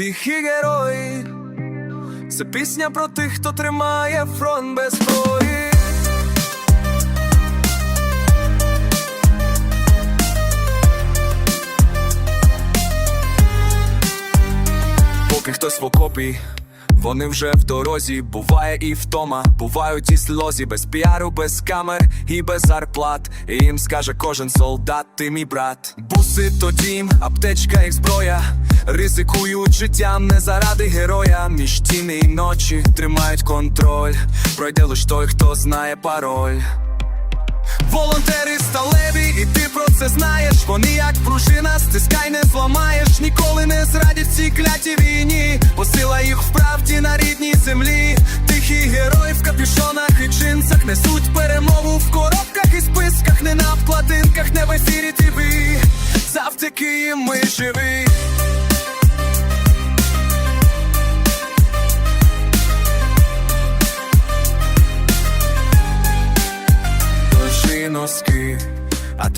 Тихі герої, це пісня про тих, хто тримає фронт без зброї. Поки хтось в окопі, вони вже в дорозі. Буває і втома, бувають і сльозі, без піару, без камер і без зарплат. І їм скаже кожен солдат, ти мій брат. Буси то дім, аптечка як зброя. Ризикують життям не заради героя. Між тіни і ночі тримають контроль. Пройде лиш той, хто знає пароль. Волонтери сталеві, і ти про це знаєш. Вони як пружина, стискай, не зламаєш, ніколи не зрадять цій клятій війні. Посила їх в правді на рідній землі. Тихі герої в капюшонах і джинсах несуть перемогу в коробках і списках, не на вкладинках, не в ефірі ТВ. Завдяки їм ми живі.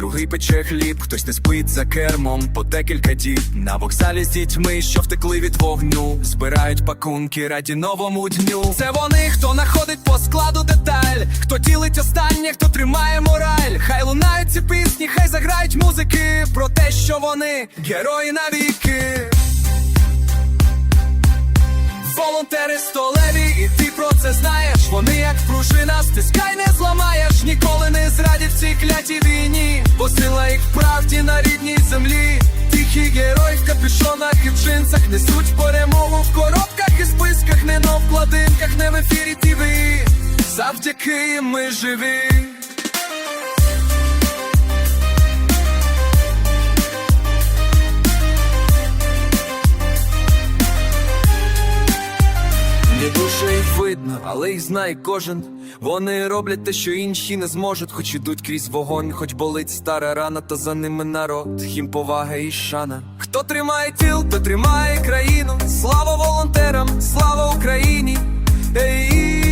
Другий пече хліб, хтось не спить за кермом по декілька діб. На вокзалі з дітьми, що втекли від вогню, збирають пакунки раді новому дню. Це вони, хто находить по складу деталь, хто ділить останнє, хто тримає мораль. Хай лунають ці пісні, хай заграють музики про те, що вони герої навіки. Волонтери столеві, і ти про це знаєш. Вони як пружина, стискай не зламаєш, ніколи не зрадять цій клятій війні, бо сила їх правді на рідній землі. Тихі герої в капюшонах і в джинсах несуть перемогу в коробках і списках, не на вкладинках, не в ефірі ТВ. Завдяки ми живі. Але їх знає кожен. Вони роблять те, що інші не зможуть, хоч ідуть крізь вогонь, хоч болить стара рана, та за ними народ, їм повага і шана. Хто тримає тіл, то тримає країну. Слава волонтерам, слава Україні. Ей,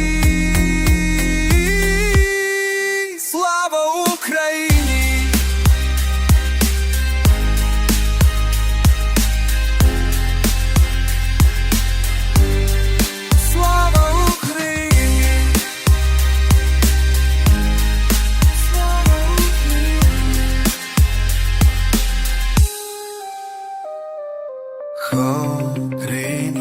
Україні